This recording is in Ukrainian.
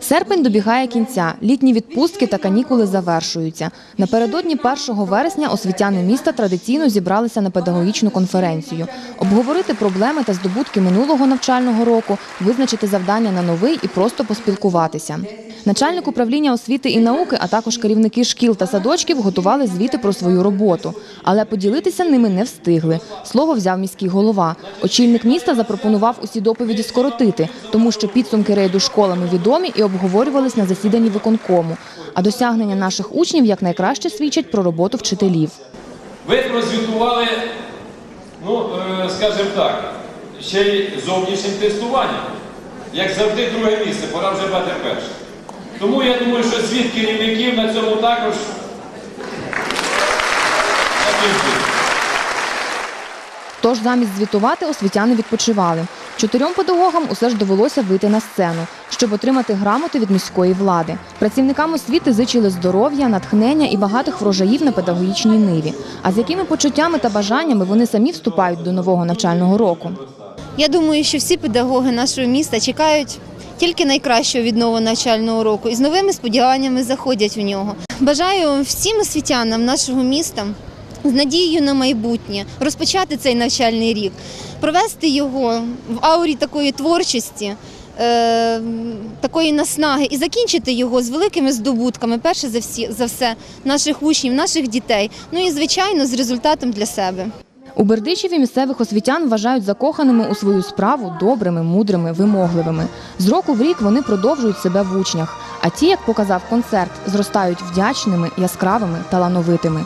Серпень добігає кінця. Літні відпустки та канікули завершуються. Напередодні 1 вересня освітяни міста традиційно зібралися на педагогічну конференцію. Обговорити проблеми та здобутки минулого навчального року, визначити завдання на новий і просто поспілкуватися. Начальник управління освіти і науки, а також керівники шкіл та садочків готували звіти про свою роботу, але поділитися ними не встигли. Слово взяв міський голова. Очільник міста запропонував усі доповіді скоротити, тому що підсумки рейду школами відомі і обговорювались на засіданні виконкому. А досягнення наших учнів якнайкраще свідчать про роботу вчителів. Ви прозвітували, ну, е, скажімо так, ще й зовнішнім тестуванням. Як завжди, друге місце, пора вже брати перше. Тому я думаю, що звіт керівників на цьому також. Тож замість звітувати освітяни відпочивали. Чотирьом педагогам усе ж довелося вийти на сцену, щоб отримати грамоти від міської влади. Працівникам освіти зичили здоров'я, натхнення і багатих врожаїв на педагогічній ниві. А з якими почуттями та бажаннями вони самі вступають до нового навчального року? Я думаю, що всі педагоги нашого міста чекають тільки найкращого від нового навчального року і з новими сподіваннями заходять в нього. Бажаю всім освітянам нашого міста з надією на майбутнє розпочати цей навчальний рік, провести його в аурі такої творчості. е, Такої наснаги і закінчити його з великими здобутками, перше за всі за все, наших учнів, наших дітей. Ну і звичайно, з результатом для себе. У Бердичеві місцевих освітян вважають закоханими у свою справу добрими, мудрими, вимогливими. З року в рік вони продовжують себе в учнях. А ті, як показав концерт, зростають вдячними, яскравими, талановитими.